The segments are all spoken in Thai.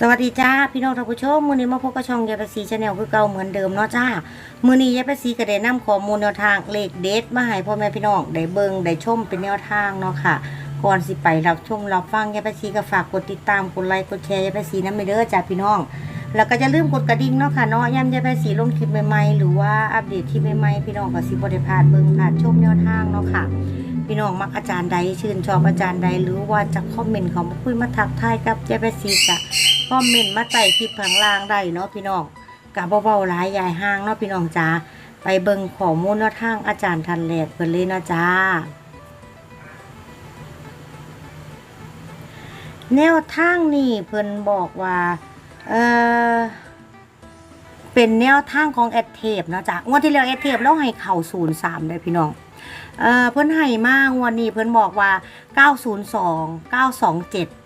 สวัสดีจ้าพี่น้องท่านผู้ชมมือนี้มาพบกับช่องยายประสีชาแนลคือเก่าเหมือนเดิมเนาะจ้ามือนี้ยายประสีก็ได้นำข้อมูลแนวทางเลขเด็ดมาให้พ่อแม่พี่น้องได้เบิ่งได้ชมเป็นแนวทางเนาะค่ะก่อนสิไปรับชมรับฟังยายประสีก็ฝากกดติดตามกดไลค์กดแชร์ยายประสีนำไปเด้อจ้าพี่น้อง แล้วก็อย่าลืมกดกระดิ่งเนาะค่ะเนาะย่ำยายประสีลงคลิปใหม่ๆหรือว่าอัปเดตคลิปใหม่ๆพี่น้องก็สิบ่ได้พลาดเบิ่งพลาดชมแนวทางเนาะค่ะพี่น้องมักอาจารย์ใดชื่นชอบอาจารย์ใดหรือว่าจะคอมเมนต์ขามาคุยมาทักทายกับยายประสีกะ คอมเมนต์มาใต้คลิปข้างล่างได้เนาะพี่น้องกับเบาๆหลายยายห้างเนาะพี่น้องจ้าไปเบิ่งข้อมูลแนวทางอาจารย์ทันแหลกเพิ่นเลยเนาะจ้า แนวทางนี่เพิ่นบอกว่าเออเป็นแนวทางของแอดเทปเนาะจ้ะงวดที่แล้วแอดเทปแล้วให้เข่า03เลยพี่น้องเออเพิ่นให้มากวดนี้เพิ่นบอกว่า 902 927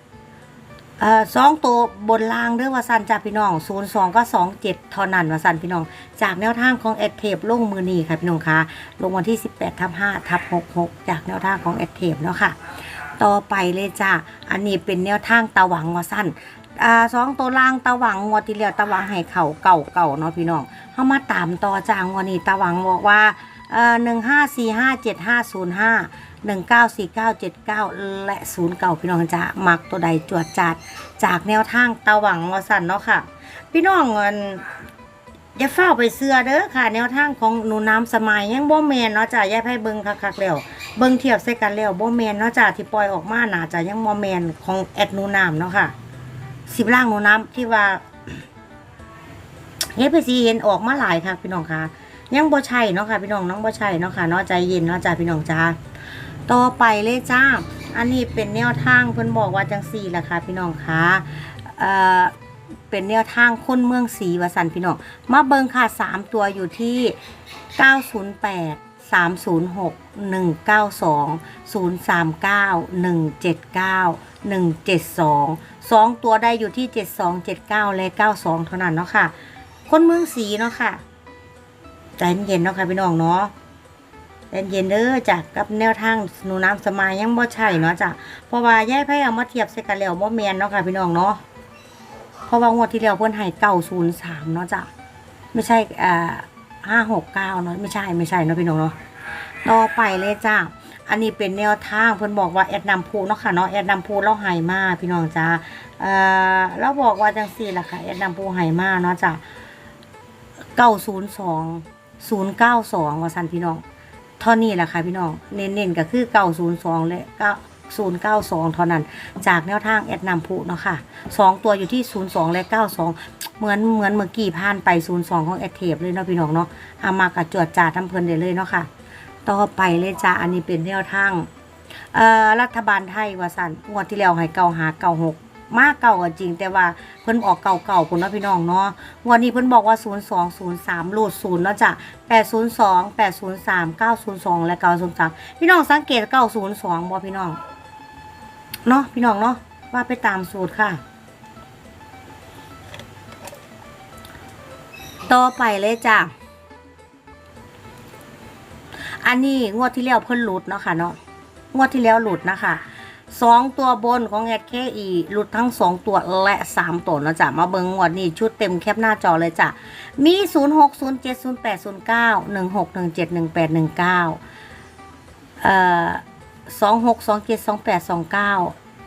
เอ่อสองตัวบนล่างเด้อว่าสันจ้าพี่น้องศูนย์สองก็สองเจ็ดเท่านั้นว่าสันพี่น้อง จากแนวทางของเอดเทปลงมือนีค่ะพี่น้องคะลงวันที่18ทับ5ทับ66จากแนวทางของเอดเทปเนาะค่ะ ต่อไปเลยจ้าอันนี้เป็นแนวทางตะหวังว่าสั้นอ่าสองตัวล่างตะหวังงวดที่แล้วตะหวังให้เข่าเก่าเก่าเนาะพี่น้องเข้ามาตามต่อจางวันนี้ตะหวังบอกว่าเอ่อหนึ่งห้าสี่ห้าเจ็ดห้าศูนย์ห้า หนึ่งเก้าสี่เก้าเจ็ดเก้าและศูนย์เก่าพี่น้องจะมักตัวใดจวดจัดจากแนวทางตะหวังวสันเนาะค่ะ พี่น้องเงินอย่าเฝ้าไปเสื้อเด้อค่ะ แนวทางของหนูน้ำสมัยยังบ่แมนเนาะจ้ะอย่าให้เบิ่งคักๆแล้วเบิ่งเทียบใส่กันแล้วบ่แมนเนาะจ้ะที่ปล่อยออกมาหนาจะยังบ่แมนของแอดหนูน้ำเนาะค่ะสิบล่างหนูน้ำที่ว่าเฮ็ดไปสีเห็นออกมาหลายค่ะ พี่น้องค่ะ ยังบ่ใช่เนาะค่ะ พี่น้องน้องบ่ใช่เนาะค่ะเนาะใจเย็นเนาะจ้ะพี่น้องจ้า ต่อไปเลยจ้า อันนี้เป็นแนวทางเพิ่นบอกว่าจังสี่ล่ะค่ะพี่น้องคะเอ่อเป็นแนวทางคนเมืองศรีวสันพี่น้อง มาเบิงค่ะสามตัวอยู่ที่ 908 306 192 039 179 172สองตัวได้อยู่ที่ 72 79 และ 92 เท่านั้นเนาะค่ะ คนเมืองศรีเนาะค่ะ ใจเย็นเนาะค่ะพี่น้องเนาะ เย็นเด้อจ้ะกับแนวทางหนูน้ำสมายยังบ่ใช่เนาะจ้ะเพราะว่าแย่ไพ่เอามาเทียบใส่กันแล้วบ่แมนเนาะค่ะพี่น้องเนาะเพราะว่างวดที่แล้วเพิ่นให้เก้าศูนย์สามเนาะจ้ะไม่ใช่อ่าห้าหกเก้าเนาะไม่ใช่ไม่ใช่เนาะพี่น้องเนาะต่อไปเลยจ้ะอันนี้เป็นแนวทางเพิ่นบอกว่าแอดนำพูเนาะค่ะเนาะแอดนำพูเราให้มาพี่น้องจ้ะเอ่อเราบอกว่าจังสี่ล่ะค่ะแอดนำพูให้มาเนาะจ้ะเก้าศูนย์สองศูนย์เก้าสองว่าสันพี่น้อง เท่านี้แหละค่ะพี่น้อง เน้นๆก็คือ902และ9092 เท่านั้น จากแนวทางแอดนำผู้เนาะค่ะ 2 ตัวอยู่ที่ 02 และ 92 เหมือนเหมือนเมื่อกี้ผ่านไป 02 ของแอดเทปเลยเนาะพี่น้องเนาะเอามากับจวดจ่าทำเพลินได้เลยเนาะค่ะ ต่อไปเลยจ้าอันนี้เป็นแนวทางรัฐบาลไทยว่าสันงวดที่แล้วให้เก่าหาเก่าหก มากเก่าก็จริง แต่ว่าเพิ่นออกเก่าเก่าคนเนาะพี่น้องเนาะวันนี้เพิ่นบอกว่า 0203รูดศูนย์เนาะจ้ะ802 803 902 และ 903 พี่น้องสังเกต 902บ่พี่น้องเนาะพี่น้องเนาะว่าไปตามสูตรค่ะ ต่อไปเลยจ้ะอันนี้งวดที่แล้วเพิ่นหลุดเนาะค่ะเนาะงวดที่แล้วหลุดนะคะ สองตัวบนของแอดเคอีหลุดทั้งสองตัวและสามตัวนะจ๊ะมาเบิงงวดนี้ชุดเต็มแคปหน้าจอเลยจ้ะมีศูนย์หกศูนย์เจ็ดศูนย์แปดศูนย์เก้าหนึ่งหกหนึ่งเจ็ดหนึ่งแปดหนึ่งเก้าเอ่อสองหกสองเจ็ดสองแปดสองเก้า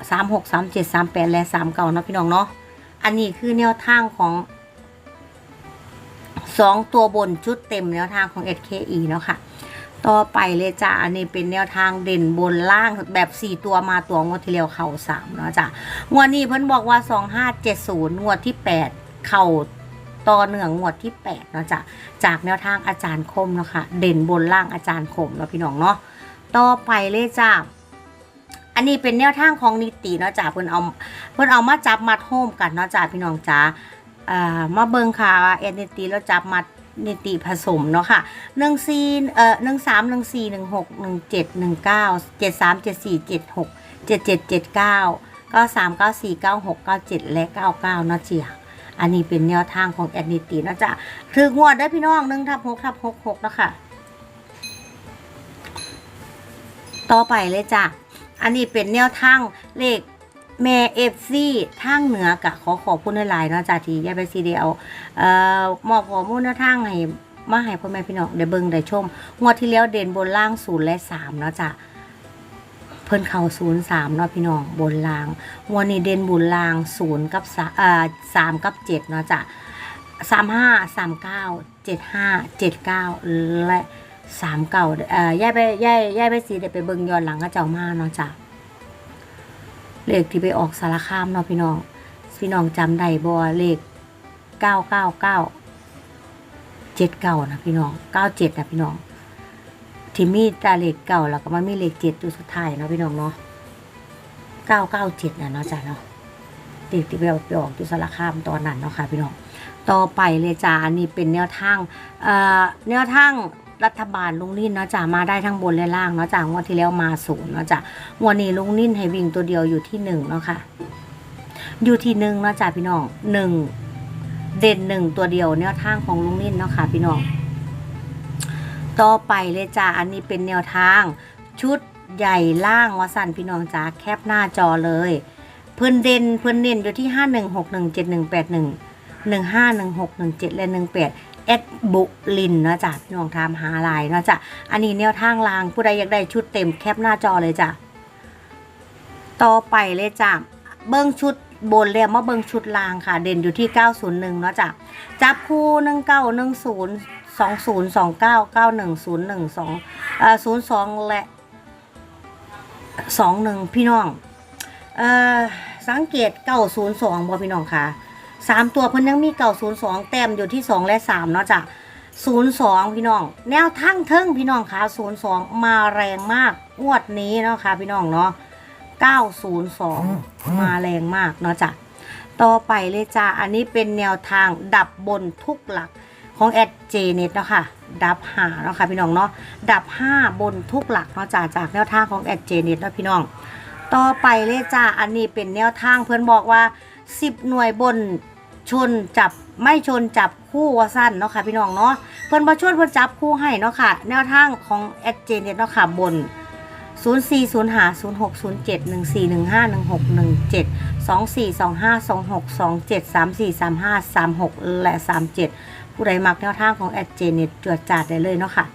สามหกสามเจ็ดสามแปดและสามเก้านะพี่น้องเนาะอันนี้คือแนวทางของสองตัวบนชุดเต็มแนวทางของ SKE เนาะค่ะ ต่อไปเลยจ้ะอันนี้เป็นแนวทางเด่นบนล่างแบบสี่ตัวมาตัวงวดที่แล้วเข่าสามเนาะจ้ะงวดนี้เพิ่นบอกว่าสองห้าเจ็ดศูนย์งวดที่แปดเข่าต่อเนื่องงวดที่แปดเนาะจ้ะจากแนวทางอาจารย์คมเนาะค่ะเด่นบนล่างอาจารย์คมเนาะพี่น้องเนาะต่อไปเลยจ้ะอันนี้เป็นแนวทางของนิติเนาะจ้ะเพิ่นเอาเพิ่นเอามาจับมัดโฮมกันเนาะจ้ะพี่น้องจ้าอ่ามาเบิงค่ะว่าเอ็นนิติแล้วจับมัด นิติผสมเนาะค่ะหนึ่งสี่เอ่อหนึ่งสามหนึ่งสี่หนึ่งหกหนึ่งเจ็ดหนึ่งเก้าเจ็ดสามเจ็ดสี่เจ็ดหกเจ็ดเจ็ดเจ็ดเก้าเก้าสามเก้าสี่เก้าหกเก้าเจ็ดและเก้าเก้าเนาะจ้ะอันนี้เป็นแนวทางของแอดนิติเนาะจ้ะถืองวดได้พี่น้องหนึ่งทับหกทับหกหกเนาะค่ะ ต่อไปเลยจ้ะ อันนี้เป็นแนวทางเลข แม่เอฟซีทางเหนือกะขอขอบคุณหลายๆเนาะจ้าที่ยายไปซีเดียวเอ่อมอบข้อมูลแนวทางให้มาให้พ่อแม่พี่น้องได้เบิ่งได้ชม งวดที่แล้วเด่นบนล่างศูนย์และสามเนาะจ้ะเพิ่นเข้าศูนย์สามเนาะพี่น้องบนล่างงวดนี้เด่นบนล่างศูนย์กับสาเอ่อสามกับเจ็ดเนาะจ้ะสามห้าสามเก้าเจ็ดห้าเจ็ดเก้าและสามเก้าเอ่อย่ายไปย่ายย่ายไปสีเดี๋ยวไปเบิ่งย้อนหลังก็เจ้ามาเนาะจ้ะ เลขที่ไปออกสารคามเนาะพี่น้องพี่น้องจำได้บ่เลขเก้าเก้าเก้าเจ็ดเก้านะพี่น้องเก้าเจ็ดนะพี่น้องที่มีแต่เลขเก่าแล้วก็มันมีเลขเจ็ดตัวสุดท้ายเนาะพี่น้องเนาะเก้าเก้าเจ็ดนะเนาะจ้ะเนาะเลขที่ไปออกไปออกที่สารคามตอนนั้นเนาะค่ะพี่น้องต่อไปเลยจ้าอันนี้เป็นแนวทางเอ่อแนวทาง รัฐบาลลุงนิ่นเนาะจ้ามาได้ทั้งบนและล่างเนาะจ้างวดที่แล้วมาศูนย์เนาะจ้างวดนี้ลุงนิ่นให้วิ่งตัวเดียวอยู่ที่หนึ่งเนาะค่ะ อยู่ที่หนึ่งเนาะจ้าพี่น้องหนึ่งเด่นหนึ่งตัวเดียวแนวทางของลุงนิ่นเนาะค่ะ พี่น้องต่อไปเลยจ้าอันนี้เป็นแนวทาง ชุดใหญ่ล่างวสันพี่น้องจ้าแคปหน้าจอเลย เพื่อนเด่นเพื่อนเน้นอยู่ที่ห้าหนึ่งหกหนึ่งเจ็ดหนึ่งแปดหนึ่งหนึ่งห้าหนึ่งหกหนึ่งเจ็ดและหนึ่งแปด เอ็ดบุลินเนาะจ้ะพี่น้องทามหาลายเนาะจ้ะอันนี้แนวทางลางผู้ใดอยากได้ชุดเต็มแคปหน้าจอเลยจ้ะต่อไปเลยจ้ะเบิ้งชุดบนแล้วมาเบิ้งชุดลางค่ะ เด่นอยู่ที่ 901 เนาะจ้ะจับคู่ 1910 20 29 91 01 2เอ่อ02 และ 21 พี่น้อง เอ่อสังเกต 902บ่พี่น้องค่ะ สามตัวเพิ่นยังมีเก่าศูนย์สองแต้มอยู่ที่สองและสามเนาะจ้ะศูนย์สองพี่น้อง แนวทั้งเทิงพี่น้องค่ะศูนย์สองมาแรงมากงวดนี้เนาะค่ะพี่น้องเนาะเก้าศูนย์สองมาแรงมากเนาะจ้ะต่อไปเลยจ้าอันนี้เป็นแนวทางดับบนทุกหลักของแอดเจเน็ตเนาะค่ะ ดับห้าเนาะค่ะพี่น้องเนาะ ดับห้าบนทุกหลักเนาะจ้ะจากแนวทางของแอดเจเน็ตเนาะพี่น้อง ต่อไปเลยจ้าอันนี้เป็นแนวทางเพื่อนบอกว่า10หน่วยบน ชนจับไม่ชนจับคู่ว่าสั้นเนาะค่ะพี่น้องเนาะเพิ่นมาช่วยเพิ่นจับคู่ให้เนาะค่ะ แนวทางของแอดเจนเนาะค่ะบน 0 4 0 5 0 6 0 7 1 4 1 5 1 6 1 7 2 4 2 5 2 6 2 7 3 4 3 5 3 6 และ 37 ผู้ใดมักแนวทางของแอดเจเน็ตจวดจัดได้เลยเนาะค่ะ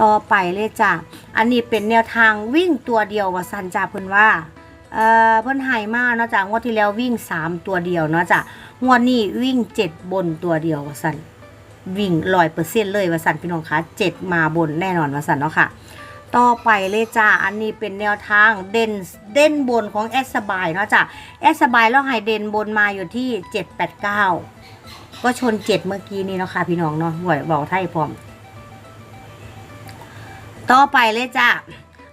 ต่อไปเลยจ้ะ อันนี้เป็นแนวทางวิ่งตัวเดียวว่าสันจ้าเพิ่นว่า เอ่อเพิ่นให้มากเนาะจ้ะงวดที่แล้ววิ่ง 3 ตัวเดียวเนาะจ้ะ งวดนี้วิ่ง7บนตัวเดียวว่าสันวิ่ง100%เซ็นเลยว่าสันพี่น้องคะ7มาบนแน่นอนว่าสันเนาะค่ะ ต่อไปเลยจ้าอันนี้เป็นแนวทางเด่นเด่นบนของแอสบายเนาะจ้ะแอสบายแล้วให้เด่นบนมาอยู่ที่789ก็ชน7เมื่อกี้นี้เนาะค่ะพี่น้องเนาะหวยบอกไทยพร้อม ต่อไปเลยจ้า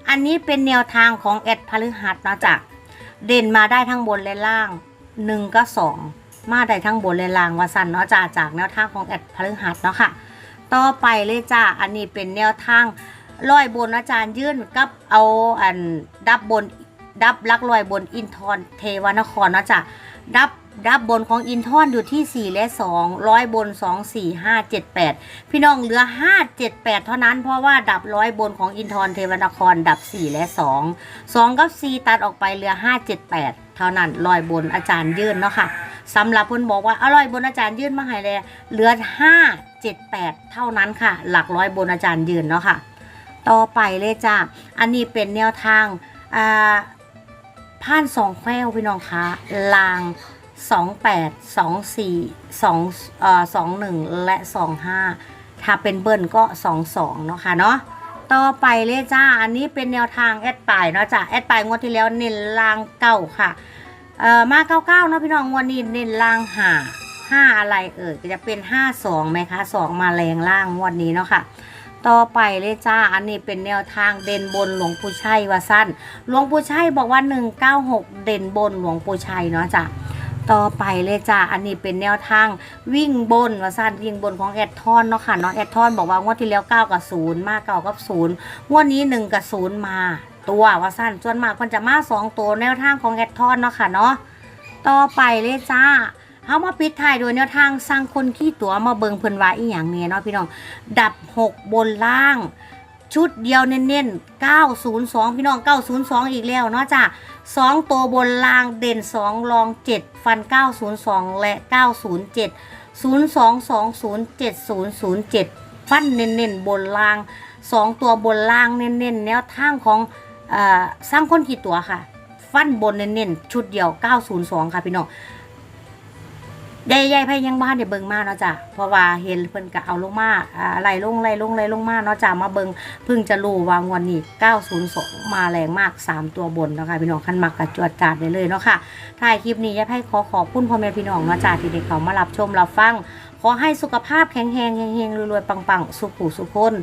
อันนี้เป็นแนวทางของแอดพฤหัสเนาะจ้ะเด่นมาได้ทั้งบนและล่างหนึ่งก็สอง มาได้ทั้งบนและล่างว่าสันเนาะจ้ะจากแนวทางของแอดพฤหัสเนาะค่ะ ต่อไปเลยจ้ะอันนี้เป็นแนวทางลอยบนอาจารย์ยื่นกับเอาอันดับบนดับลักลอยบนอินทรเทวนครเนาะจ้ะดับดับบนของอินทรอยู่ที่ 4 และ 2 ร้อยบน 2 4 5 7 8 พี่น้องเหลือ 5 7 8 เท่านั้นเพราะว่าดับร้อยบนของอินทรเทวนคร ดับ 4 และ 2 2 กับ 4 ตัดออกไปเหลือ 5 7 8 เท่านั้นลอยบนอาจารย์ยื่นเนาะค่ะ สำหรับเพิ่นบอกว่าอร่อยบนอาจารย์ยื่นมาให้เลยเหลือ5 7 8เจ็ดแปดเท่านั้นค่ะ หลักร้อยบนอาจารย์ยืนเนาะค่ะ ต่อไปเลยจ้าอันนี้เป็นแนวทางอ่าผ่านสองแควพี่น้องคะลาง28 24 2เอ่อ21และ25ถ้าเป็นเบิ้ลก็22เนาะค่ะเนาะต่อไปเลยจ้า อันนี้เป็นแนวทางแอดปลายเนาะจ้ะแอดปลายงวดที่แล้วเน้นลางเก่าค่ะ เอ่อมาเก้าเก้าเนาะพี่น้องงวันนี้เน้นล่างหาห้าอะไรเอ่ยจะเป็นห้าสองไหมคะสองมาแรงล่างงวันนี้เนาะค่ะต่อไปเลยจ้า อันนี้เป็นแนวทางเด่นบนหลวงปู่ชัยว่าสั้น หลวงปู่ชัยบอกว่า 196 เด่นบนหลวงปู่ชัยเนาะจ้ะ ต่อไปเลยจ้า อันนี้เป็นแนวทางวิ่งบนว่าสั้นวิ่งบนของแอดทอนเนาะค่ะเนาะแอดทอนบอกว่างวดที่แล้ว 9 กับ 0 มา9กับ 0 งวดนี้ 1 กับ 0 มา ตัวว่าสั้นส่วนมากมันจะมา2ตัวแนวทางของแอดทอนเนาะค่ะเนาะต่อไปเลยจ้าเฮามาปิดท้ายโดยแนวทางสร้างคนขี้ตัวมาเบิงเพิ่นว่าอีหยังเนี่ยเนาะพี่น้อง ดับ 6 บนล่าง ชุดเดียวเน้นๆ 902 พี่น้อง 902 อีกแล้วเนาะจ้ะ2ตัวบนล่างเด่น 2 รอง 7 ฟัน 902 และ 907 02207007 ฟันเน้นๆ บนล่าง 2 ตัวบนล่างเน้นๆ แนวทางของ สร้างคนกี่ตัวค่ะ ฟันบนเน้นๆชุดเดียว 902 ค่ะพี่น้องได้ยายไพ่ยังบ้านเดี๋ยวเบิ่งมาเนาะจ้ะเพราะว่าเห็นเพิ่นก็เอาลงมาอ่าไล่ลงไล่ลงไล่ลงมาเนาะจ้ะมาเบิ่งเพิ่งจะรู้ว่างวันนี้ 902 มาแรงมาก 3 ตัวบนเนาะค่ะพี่น้องคันมักกะจวดจาดได้เลยเนาะค่ะท้ายคลิปนี้ยายไพ่ขอขอบคุณพ่อแม่พี่น้องเนาะจ้ะที่ได้เข้ามารับชมรับฟัง ขอให้สุขภาพแข็งแรงเฮงๆรวยๆปังๆ สุขุสุขคน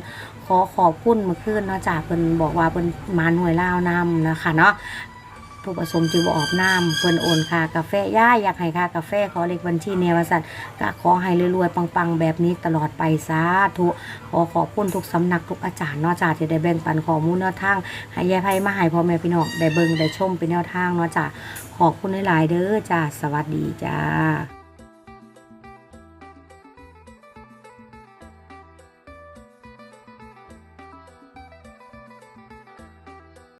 ขอขอบคุณเมื่อคืนเนาะจ้ะเพิ่นบอกว่าเพิ่นมาหน่วยล่าวนำนะคะเนาะผู้ผสมจิวบออกน้ำเพิ่นโอนค่ากาแฟย่าอยากให้ค่ากาแฟขอเลขบัญชีเนวสันก็ขอให้รวยๆปังๆ แบบนี้ตลอดไปสาธุขอขอบคุณทุกสำนักทุกอาจารย์เนาะจ้าที่ได้แบ่งปันข้อมูลแนวทางให้ยายไพ่มาให้พ่อแม่พี่น้องได้เบิ่งได้ชมเป็นแนวทางเนาะจ้าขอบคุณหลายๆเด้อจ้าสวัสดีจ้า